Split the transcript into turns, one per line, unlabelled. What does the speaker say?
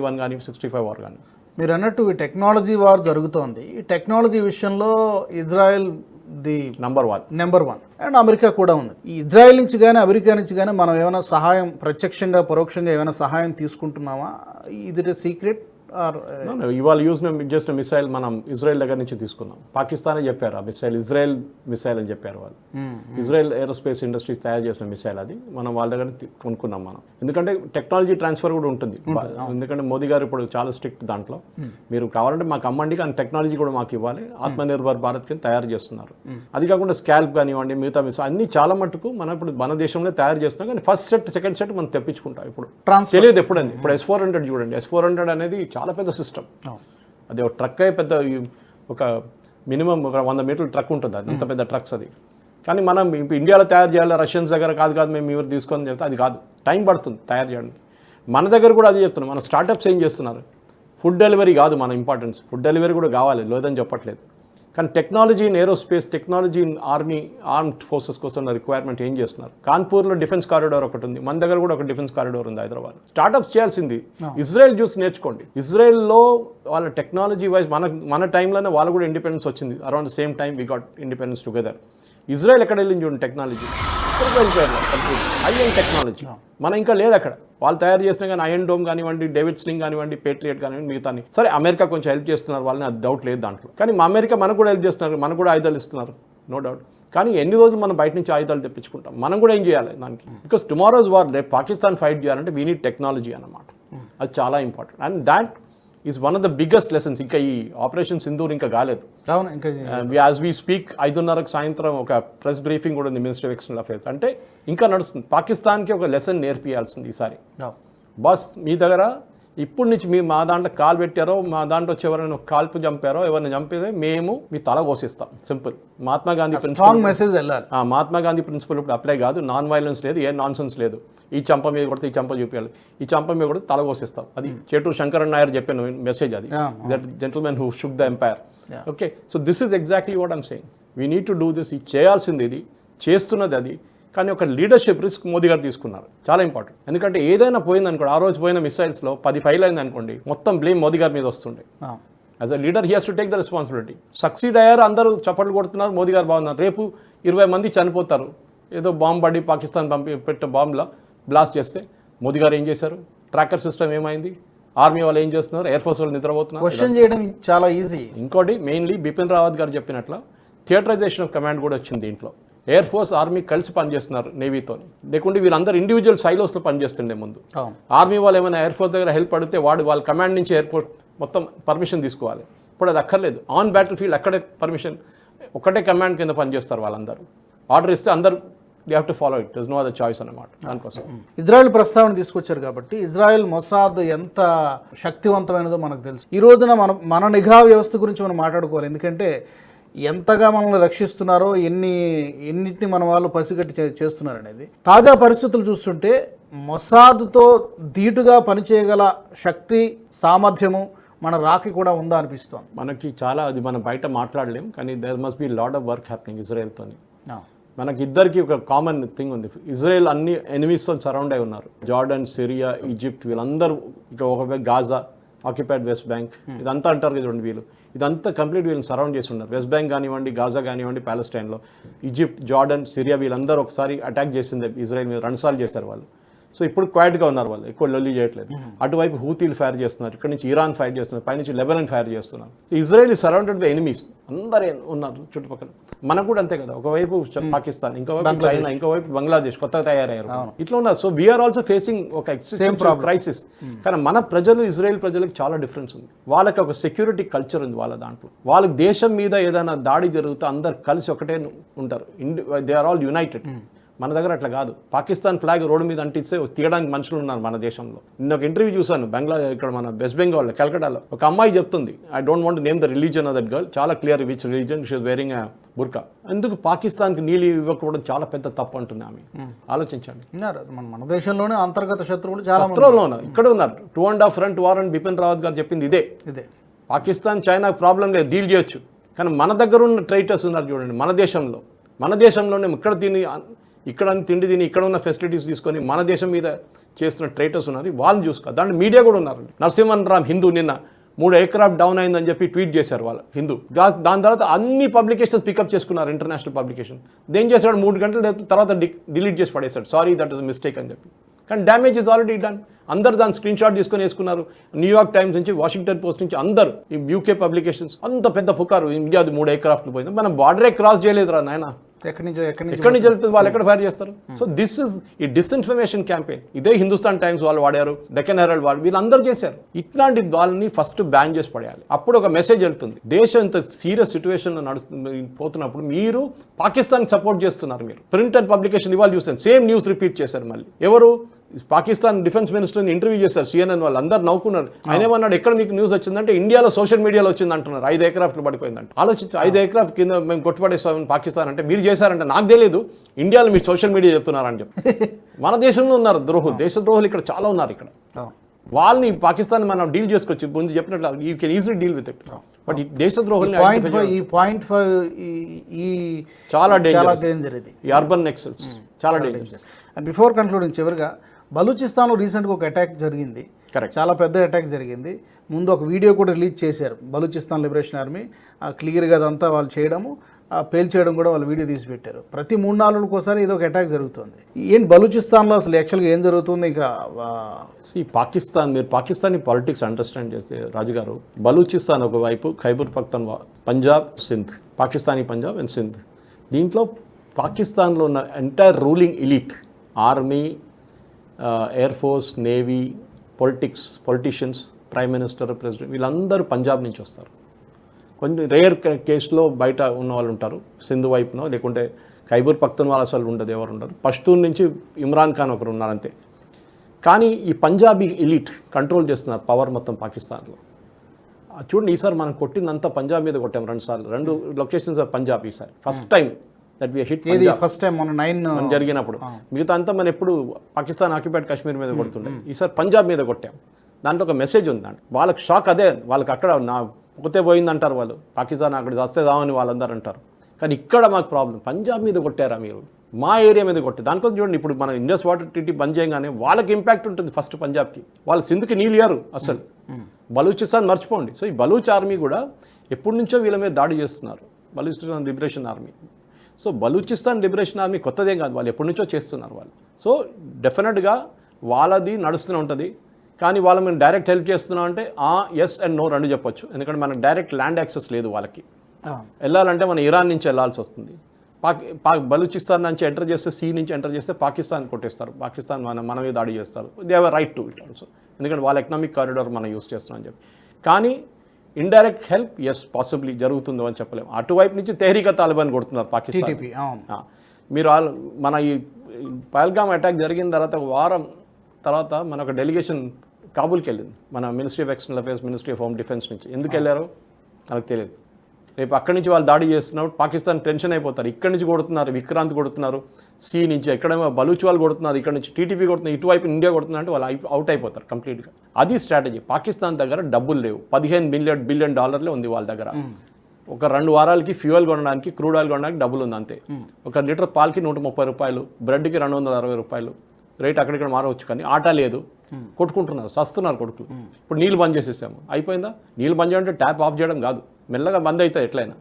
One కానీ sixty five war కానీ.
మీరు అన్నట్టు ఈ టెక్నాలజీ వార్ జరుగుతోంది. ఈ టెక్నాలజీ విషయంలో Israel the
number one
number one and America కూడా ఉంది. ఈ ఇజ్రాయెల్ నుంచి కానీ అమెరికా నుంచి కానీ మనం ఏమైనా సహాయం ప్రత్యక్షంగా పరోక్షంగా ఏమైనా సహాయం తీసుకుంటున్నామా? ఇది సీక్రెట్
ఇవాళ యూజ్ జస్ట్ మిసైల్ మనం ఇజ్రాయెల్ దగ్గర నుంచి తీసుకున్నాం. పాకిస్తానే చెప్పారు ఆ మిసైల్ ఇజ్రాయెల్ మిసైల్ అని చెప్పారు వాళ్ళు. ఇజ్రాయెల్ ఏరోస్పేస్ ఇండస్ట్రీస్ తయారు చేసిన మిసైల్ అది. మనం వాళ్ళ దగ్గర కొనుక్కున్నాం మనం. ఎందుకంటే టెక్నాలజీ ట్రాన్స్ఫర్ కూడా ఉంటుంది. ఎందుకంటే మోదీ గారు ఇప్పుడు చాలా స్ట్రిక్ట్ దాంట్లో. మీరు కావాలంటే మాకు అమ్మండి కానీ టెక్నాలజీ కూడా మాకు ఇవ్వాలి. ఆత్మనిర్భర్ భారత్ కింద తయారు చేస్తున్నారు. అది కాకుండా స్కాల్ప్ కానివ్వండి మిగతా మిసైల్ అన్ని చాలా మటుకు మనం ఇప్పుడు మన దేశంలో తయారు చేస్తున్నాం కానీ ఫస్ట్ సెట్ సెకండ్ సెట్ మనం తెప్పించుకుంటాం ఇప్పుడు.
ట్రాన్స్
తెలియదు ఎప్పుడండి ఇప్పుడు ఎస్ ఫోర్ హండ్రెడ్ చూడండి. ఎస్ ఫోర్ హండ్రెడ్ అనేది చాలా పెద్ద సిస్టమ్. అది ఒక ట్రక్ పెద్ద ఒక మినిమం ఒక వంద మీటర్ల ట్రక్ ఉంటుంది అది. అంత పెద్ద ట్రక్స్ అది. కానీ మనం ఇప్పుడు ఇండియాలో తయారు చేయాలి రష్యన్స్ దగ్గర కాదు కాదు మేము ఎవరు తీసుకొని చెప్తే అది కాదు. టైం పడుతుంది తయారు చేయడానికి. మన దగ్గర కూడా అది చెప్తున్నాం మన స్టార్టప్స్ ఏం చేస్తున్నారు? ఫుడ్ డెలివరీ కాదు మన ఇంపార్టెన్స్. ఫుడ్ డెలివరీ కూడా కావాలి. లేదని చెప్పట్లేదు. కానీ technology in aerospace technology in army armed forces కోసం ఉన్న రిక్వైర్మెంట్ ఏం చేస్తున్నారు? కాన్పూర్లో డిఫెన్స్ కారిడోర్ ఒకటి ఉంది. మన దగ్గర కూడా ఒక డిఫెన్స్ కారిడోర్ ఉంది హైదరాబాద్. స్టార్ట్అప్స్ చేయాల్సింది. ఇజ్రాయెల్ చూసి నేర్చుకోండి. ఇజ్రాయెల్లో వాళ్ళ టెక్నాలజీ వైజ్ మన మన టైంలోనే వాళ్ళు కూడా ఇండిపెండెన్స్ వచ్చింది. Around the same time we got independence together Israel ఎక్కడ వెళ్ళింది చూడండి టెక్నాలజీ హై అండ్ టెక్నాలజీ. మనం ఇంకా లేదు అక్కడ. వాళ్ళు తయారు చేసిన కానీ ఐఎన్ డోమ్ కానివ్వండి డేవిడ్ స్లింగ్ కానివ్వండి పేట్రియట్ కానివ్వండి మిగతా సరే అమెరికా కొంచెం హెల్ప్ చేస్తున్నారు వాళ్ళని అది డౌట్ లేదు దాంట్లో. కానీ మా అమెరికా మనకు కూడా హెల్ప్ చేస్తున్నారు. మనకు కూడా ఆయుధాలు ఇస్తున్నారు. నో డౌట్ కానీ ఎన్ని రోజులు మనం బయట నుంచి ఆయుధాలు తెప్పించుకుంటాం? మనం కూడా ఏం చేయాలి దానికి? బికాస్ టుమారోస్ వార్ రేపు పాకిస్తాన్ ఫైట్ చేయాలంటే వీ నీడ్ టెక్నాలజీ అన్నమాట. అది చాలా important and that is one of the biggest lessons ఇంకా ఈ ఆపరేషన్ సింధూర్ ఇంకా కాలేదు.
అవును ఇంకా
యాజ్ వీ స్పీక్ ఐదున్నరకు సాయంత్రం ఒక ప్రెస్ బ్రీఫింగ్ కూడా ఉంది మినిస్టర్ ఆఫ్ ఎక్స్టర్నల్ అఫేర్స్ అంటే ఇంకా నడుస్తుంది. పాకిస్తాన్కి ఒక లెసన్ నేర్పియాల్సింది ఈసారి. బాస్ మీ దగ్గర ఇప్పుడు నుంచి మీ మా దాంట్లో కాలు పెట్టారో మా దాంట్లో వచ్చి ఎవరైనా కాల్పు చంపారో ఎవరిని చంపితే మేము మీ తల కోసిస్తాం simple. Mahatma Gandhi principle
message వెళ్ళాలి.
ఆ, మహాత్మా గాంధీ ప్రిన్సిపల్ ఇప్పుడు అప్లై కాదు. నాన్ వైలెన్స్ లేదు ఏ నాన్ సెన్స్ లేదు. ఈ చంప మీద కొడితే ఈ చంప చూపించాలి ఈ చంప మీద కూడా తల కోసిస్తాం అది చేటూరు శంకరన్ నాయర్ చెప్పిన మెసేజ్ అది. That gentleman who shook the empire okay so this is exactly what I'm saying we need to do this చేయాల్సింది ఇది. చేస్తున్నది అది. కానీ ఒక లీడర్షిప్ రిస్క్ మోదీ గారు తీసుకున్నారు. చాలా ఇంపార్టెంట్ ఎందుకంటే ఏదైనా పోయింది అనుకోండి ఆ రోజు పోయిన మిసైల్స్లో పది ఫైల్ అయింది అనుకోండి మొత్తం బ్లేమ్ మోదీ గారి మీద వస్తుండే. As a leader he has to take the responsibility succeed అయ్యారు అందరూ చప్పట్లు కొడుతున్నారు మోదీ గారు బాగున్నారు. రేపు ఇరవై మంది చనిపోతారు. ఏదో బాంబు పడి పాకిస్తాన్ పంపి పెట్టే బాంబులో బ్లాస్ట్ చేస్తే మోదీ గారు ఏం చేశారు? ట్రాకర్ సిస్టమ్ ఏమైంది? ఆర్మీ వాళ్ళు ఏం చేస్తున్నారు? ఎయిర్ ఫోర్స్ వాళ్ళు నిద్రపోతున్నారు.
క్వశ్చన్ చేయడం చాలా ఈజీ
ఇంకోటి మెయిన్లీ బిపిన్ రావత్ గారు చెప్పినట్లు థియేటరైజేషన్ ఆఫ్ కమాండ్ కూడా వచ్చింది దీంట్లో. ఎయిర్ ఫోర్స్ ఆర్మీ కలిసి పనిచేస్తున్నారు నేవీతో లేకుంటే వీళ్ళందరూ ఇండివిజువల్ సైలోస్లో పనిచేస్తుండే ముందు. ఆర్మీ వాళ్ళు ఏమైనా ఎయిర్ ఫోర్స్ దగ్గర హెల్ప్ అడిగితే వాడు వాళ్ళ కమాండ్ నుంచి ఎయిర్పోర్ట్ మొత్తం పర్మిషన్ తీసుకోవాలి. ఇప్పుడు అది అక్కర్లేదు. ఆన్ బ్యాటిల్ ఫీల్డ్ అక్కడే పర్మిషన్ ఒకటే కమాండ్ కింద పనిచేస్తారు వాళ్ళందరూ. ఆర్డర్ ఇస్తే అందరూ they have to follow it is no other choice అన్నమాట దానికోసం.
ఇజ్రాయెల్ ప్రస్తావన తీసుకొచ్చారు కాబట్టి ఇజ్రాయెల్ మొసాద్ ఎంత శక్తివంతమైనదో మనకు తెలుసు. ఈ రోజున మన మన నిఘా వ్యవస్థ గురించి మనం మాట్లాడుకోవాలి. ఎందుకంటే ఎంతగా మనల్ని రక్షిస్తున్నారో ఎన్ని ఎన్నిటిని మన వాళ్ళు పసిగట్టి చేస్తున్నారు అనేది తాజా పరిస్థితులు చూస్తుంటే మొసాద్తో ధీటుగా పనిచేయగల శక్తి సామర్థ్యము మన రాకి కూడా ఉందా అనిపిస్తోంది.
మనకి చాలా అది మనం బయట మాట్లాడలేం కానీ there must be lot of work happening ఇజ్రాయెల్తోని మనకి ఇద్దరికి ఒక కామన్ థింగ్ ఉంది. ఇజ్రాయెల్ అన్ని ఎనిమీస్తో సరౌండ్ అయి ఉన్నారు. జార్డన్ సిరియా ఈజిప్ట్ వీళ్ళందరూ ఇక ఒక గాజా ఆక్యుపైడ్ వెస్ట్ బ్యాంక్ ఇదంతా అంటారు కదా చూడండి వీళ్ళు. ఇదంతా కంప్లీట్ వీళ్ళని సరౌండ్ చేసి ఉన్నారు. వెస్ట్ బ్యాంక్ కానివ్వండి గాజా కానివ్వండి ప్యాలెస్టైన్లో ఈజిప్ట్ జార్డన్ సిరియా వీళ్ళందరూ ఒకసారి అటాక్ చేసింది ఇజ్రాయెల్ మీద రెండుసార్లు చేశారు వాళ్ళు. సో ఇప్పుడు క్వైట్గా ఉన్నారు వాళ్ళు. ఎక్కువ లొల్లి చేయట్లేదు. అటువైపు హూతీలు ఫైర్ చేస్తున్నారు ఇక్కడ నుంచి ఇరాన్ ఫైర్ చేస్తున్నారు పైనుంచి లెబనన్ ఫైర్ చేస్తున్నారు. So Israel surrounded by enemies అందరూ ఉన్నారు చుట్టుపక్కల. మనకు కూడా అంతే కదా. ఒకవైపు పాకిస్తాన్ ఇంకోవైపు చైనా ఇంకోవైపు బంగ్లాదేశ్ కొత్తగా తయారయ్యారు. ఇట్లా ఉన్నారు. So we are also facing ఒక క్రైసిస్ కానీ మన ప్రజలు ఇజ్రాయెల్ ప్రజలకు చాలా డిఫరెన్స్ ఉంది. వాళ్ళకి ఒక సెక్యూరిటీ కల్చర్ ఉంది వాళ్ళ దాంట్లో. వాళ్ళకి దేశం మీద ఏదైనా దాడి జరిగితే అందరు కలిసి ఒకటే ఉంటారు. దే ఆర్ ఆల్ యునైటెడ్ మన దగ్గర అట్లా కాదు. పాకిస్తాన్ ఫ్లాగ్ రోడ్డు మీద అంటిస్తే తీయడానికి మనుషులు ఉన్నారు మన దేశంలో. నిన్న ఒక ఇంటర్వ్యూ చూశాను బంగ్లా ఇక్కడ మన వెస్ట్ బెంగాల్ కలకటాలో ఒక అమ్మాయి చెప్తుంది I don't want name the religion of that girl చాలా clear which religion she's wearing burqa ఎందుకు పాకిస్తాన్కి నీళ్ళు ఇవ్వకపోవడం చాలా పెద్ద తప్పు అంటుంది ఆమె. ఆలోచించండి.
మన దేశంలోనే అంతర్గత శత్రువులు చాలా
ఉన్నారు. ఇక్కడ ఉన్నారు. Two and half front war అని బిపిన్ రావత్ గారు చెప్పింది ఇదే.
ఇదే.
పాకిస్తాన్ చైనా ప్రాబ్లం లేదు డీల్ చేయొచ్చు. కానీ మన దగ్గర ఉన్న ట్రైటర్స్ ఉన్నారు చూడండి మన దేశంలో. మన దేశంలోనే ఇక్కడ తిని ఇక్కడ తిండి తిని ఇక్కడ ఉన్న ఫెసిలిటీస్ తీసుకొని మన దేశం మీద చేస్తున్న ట్రైటర్స్ ఉన్నారు. వాళ్ళని చూసుకో. దాంట్లో మీడియా కూడా ఉన్నారు. నరసింహన్ రామ్ హిందూ నిన్న మూడు ఎయిర్క్రాఫ్ట్ డౌన్ అయిందని చెప్పి ట్వీట్ చేశారు వాళ్ళు హిందూ. దాని తర్వాత అన్ని పబ్లికేషన్స్ పికప్ చేసుకున్నారు ఇంటర్నేషనల్ పబ్లికేషన్. దేం చేశాడు? మూడు గంటల తర్వాత డిలీట్ చేసి పడేశాడు. సారీ దట్ ఇస్ మిస్టేక్ అని చెప్పి. కానీ డ్యామేజ్ ఇస్ ఆల్రెడీ డన్. అందరు దాని స్క్రీన్ షాట్ తీసుకొని వేసుకున్నారు. న్యూయార్క్ టైమ్స్ నుంచి వాషింగ్టన్ పోస్ట్ నుంచి అందరు ఈ యూకే పబ్లికేషన్స్ అంత పెద్ద పుకారు. ఇండియాది మూడు ఎయిర్క్రాఫ్ట్లు పోయింది. మనం బార్డరే క్రాస్ చేయలేదురా నాయన.
ఎక్కడి నుంచో ఎక్కడి నుంచి
వెళ్తుంది? వాళ్ళు ఎక్కడ ఫైర్ చేస్తారు? సో దిస్ ఇస్ ఈ డిస్ఇన్ఫర్మేషన్ క్యాంపెయిన్ ఇదే హిందుస్థాన్ టైమ్స్ వాళ్ళు వాడారు డెక్కన్ హెరాల్డ్ వాళ్ళు వీళ్ళందరూ చేశారు. ఇట్లాంటి వాళ్ళని ఫస్ట్ బ్యాన్ చేసి పడేయాలి. అప్పుడు ఒక మెసేజ్ వెళ్తుంది. దేశం ఇంత సీరియస్ సిచ్యువేషన్ నడుస్తుంది పోతున్నప్పుడు మీరు పాకిస్తాన్ సపోర్ట్ చేస్తున్నారు మీరు. ప్రింట్ అండ్ పబ్లికేషన్ ఇవాళ చూసాను సేమ్ న్యూస్ రిపీట్ చేశారు మళ్ళీ. ఎవరు? పాకిస్తాన్ డిఫెన్స్ మినిస్టర్ని ఇంటర్వ్యూ చేశారు సిఎన్ఎన్ వాళ్ళు అందరు నవ్వుకున్నారు. ఆయన ఏమన్నాడు ఎక్కడ మీకు న్యూస్ వచ్చిందంటే ఇండియాలో సోషల్ మీడియాలో వచ్చింది అంటున్నారు. ఐదు ఎయిర్క్రాఫ్ట్లు పడిపోయిందంట. ఆలోచించి ఐదు ఎయిర్క్రాఫ్ట్ కింద మేము కొట్టుపడేస్తామని పాకిస్తాన్ అంటే మీరు చేశారంటే నాకు తెలియదు ఇండియాలో మీరు సోషల్ మీడియా చెప్తున్నారని చెప్పి. మన దేశంలో ఉన్నారు ద్రోహులు. దేశ ద్రోహులు ఇక్కడ చాలా ఉన్నారు ఇక్కడ. వాళ్ళని పాకిస్తాన్ మనం డీల్ చేసుకొచ్చి ముందు చెప్పినట్లు you can easily deal with it but ఈ దేశ ద్రోహుల్ని
పాయింట్ ఫైవ్ ఈ పాయింట్ ఫైవ్ ఈ
చాలా డేంజర్
ఇది.
ఈ అర్బన్ నెక్సల్స్ చాలా డేంజర్
బిఫోర్ కన్క్లూడింగ్ చివరిగా బలూచిస్తాన్లో రీసెంట్గా ఒక అటాక్ జరిగింది.
కరెక్ట్
చాలా పెద్ద అటాక్ జరిగింది. ముందు ఒక వీడియో కూడా రిలీజ్ చేశారు బలూచిస్తాన్ లిబరేషన్ ఆర్మీ క్లియర్గా అదంతా వాళ్ళు చేయడము పేల్చేయడం కూడా వాళ్ళు వీడియో తీసి పెట్టారు ప్రతి మూడు నాలుగుకి ఒకసారి ఏదో ఒక అటాక్ జరుగుతుంది. ఏంటి బలూచిస్తాన్లో అసలు యాక్చువల్గా ఏం జరుగుతుంది ఇంకా
ఈ పాకిస్తాన్ మీరు పాకిస్తానీ పాలిటిక్స్ అండర్స్టాండ్ చేస్తే రాజుగారు బలూచిస్తాన్ ఒకవైపు ఖైబర్ పఖ్తన్వా పంజాబ్ సింధ్. పాకిస్తానీ పంజాబ్ అండ్ సింధ్. దీంట్లో పాకిస్తాన్లో ఉన్న entire ruling elite army air force navy politics politicians prime minister president వీళ్ళందరూ పంజాబ్ నుంచి వస్తారు. కొంచెం రేర్ కేసులో బయట ఉన్న వాళ్ళు ఉంటారు. సింధు వైపునో లేకుంటే ఖైబర్ పఖ్తన్ వాళ్ళు అసలు ఉండదు ఎవరు ఉండరు. పష్తూన్ నుంచి ఇమ్రాన్ ఖాన్ ఒకరు ఉన్నారు అంతే. కానీ ఈ పంజాబీ ఎలీట్ కంట్రోల్ చేస్తున్నారు పవర్ మొత్తం పాకిస్తాన్లో. చూడండి ఈసారి మనం కొట్టిందంతా పంజాబ్ మీద కొట్టాం రెండు సార్లు. రెండు లొకేషన్స్ ఆఫ్ పంజాబ్ ఈసారి. First time that hit
first time మన నైన్
జరిగినప్పుడు. మిగతా అంతా మనం ఎప్పుడు పాకిస్తాన్ ఆక్యుపైడ్ కాశ్మీర్ మీద కొడుతుండే. ఈసారి పంజాబ్ మీద కొట్టాం. దాంట్లో ఒక మెసేజ్ ఉందండి. వాళ్ళకి షాక్ అదే వాళ్ళకి అక్కడ నా పోతే పోయింది అంటారు వాళ్ళు. పాకిస్తాన్ అక్కడ వస్తేదామని వాళ్ళందరూ అంటారు. కానీ ఇక్కడ మాకు ప్రాబ్లం పంజాబ్ మీద కొట్టారా మీరు? మా ఏరియా మీద కొట్టే. దానికోసం చూడండి ఇప్పుడు మన ఇండస్ వాటర్ ట్రీటీ బంద్ చేయగానే వాళ్ళకి ఇంపాక్ట్ ఉంటుంది ఫస్ట్ పంజాబ్కి వాళ్ళ సింధుకి నీళ్ళు ఇయ్యారు అసలు. బలూచిస్తాన్ మర్చిపోండి. సో ఈ బలూచ్ ఆర్మీ కూడా ఎప్పటి నుంచో వీళ్ళ మీద దాడి చేస్తున్నారు. Balochistan Liberation Army so Balochistan Liberation Army కొత్తదేం కాదు. వాళ్ళు ఎప్పటి నుంచో చేస్తున్నారు వాళ్ళు. సో డెఫినెట్గా వాళ్ళది నడుస్తూనే ఉంటుంది. కానీ వాళ్ళు మేము డైరెక్ట్ హెల్ప్ చేస్తున్నాం అంటే ఆ ఎస్ అండ్ నో రెండు చెప్పొచ్చు. ఎందుకంటే మనకు డైరెక్ట్ ల్యాండ్ యాక్సెస్ లేదు వాళ్ళకి. వెళ్ళాలంటే మనం ఇరాన్ నుంచి వెళ్ళాల్సి వస్తుంది. పాక్ పాక్ బలూచిస్తాన్ నుంచి ఎంటర్ చేస్తే సీ నుంచి ఎంటర్ చేస్తే పాకిస్తాన్ కొట్టేస్తారు. పాకిస్తాన్ మన మన మీద దాడి చేస్తారు. They have right to it also ఎందుకంటే వాళ్ళ ఎకనామిక్ కారిడార్ మనం యూస్ చేస్తున్నాం అని చెప్పి. కానీ ఇండైరెక్ట్ హెల్ప్ ఎస్ పాసిబ్లీ జరుగుతుందో అని చెప్పలేము. అటువైపు నుంచి తెహరీక తాలిబాన్ కొడుతున్నారు పాకిస్తాన్. మీరు ఆల్ మన ఈ పహల్గామ్ అటాక్ జరిగిన తర్వాత ఒక వారం తర్వాత మన ఒక డెలిగేషన్ కాబూల్కి వెళ్ళింది. మన ministry of external affairs ministry of home defence నుంచి. ఎందుకు వెళ్ళారో? నాకు తెలియదు. రేపు అక్కడి నుంచి వాళ్ళు దాడి చేస్తున్నప్పుడు పాకిస్తాన్ టెన్షన్ అయిపోతారు. ఇక్కడి నుంచి కొడుతున్నారు విక్రాంత్ కొడుతున్నారు సి నుంచి ఎక్కడేమో బలూచ్ వాళ్ళు కొడుతున్నారు ఇక్కడ నుంచి టీటీపీ కొడుతున్నారు ఇటువైపు ఇండియా కొడుతున్నారు అంటే వాళ్ళు అవుట్ అయిపోతారు కంప్లీట్గా. అది స్ట్రాటజీ. పాకిస్తాన్ దగ్గర డబ్బులు లేవు. పదిహేను బిలియన్ బిలియన్ డాలర్లే ఉంది వాళ్ళ దగ్గర. ఒక రెండు వారాలకి ఫ్యూయల్ కొనడానికి క్రూడ్ ఆయిల్ కొనడానికి డబ్బులు ఉంది అంతే ఒక లీటర్ పాలకి నూట ముప్పై రూపాయలు బ్రెడ్కి రెండు వందల అరవై రూపాయలు. రేట్ అక్కడిక్కడ మారవచ్చు కానీ ఆటా లేదు. కొట్టుకుంటున్నారు సస్తున్నారు కొడుకులు. ఇప్పుడు నీళ్ళు బంద్ చేసేసాము. అయిపోయిందా? నీళ్ళు బంద్ చేయాలంటే ట్యాప్ ఆఫ్ చేయడం కాదు. మెల్లగా బంద్ అవుతుంది ఎట్లయినా.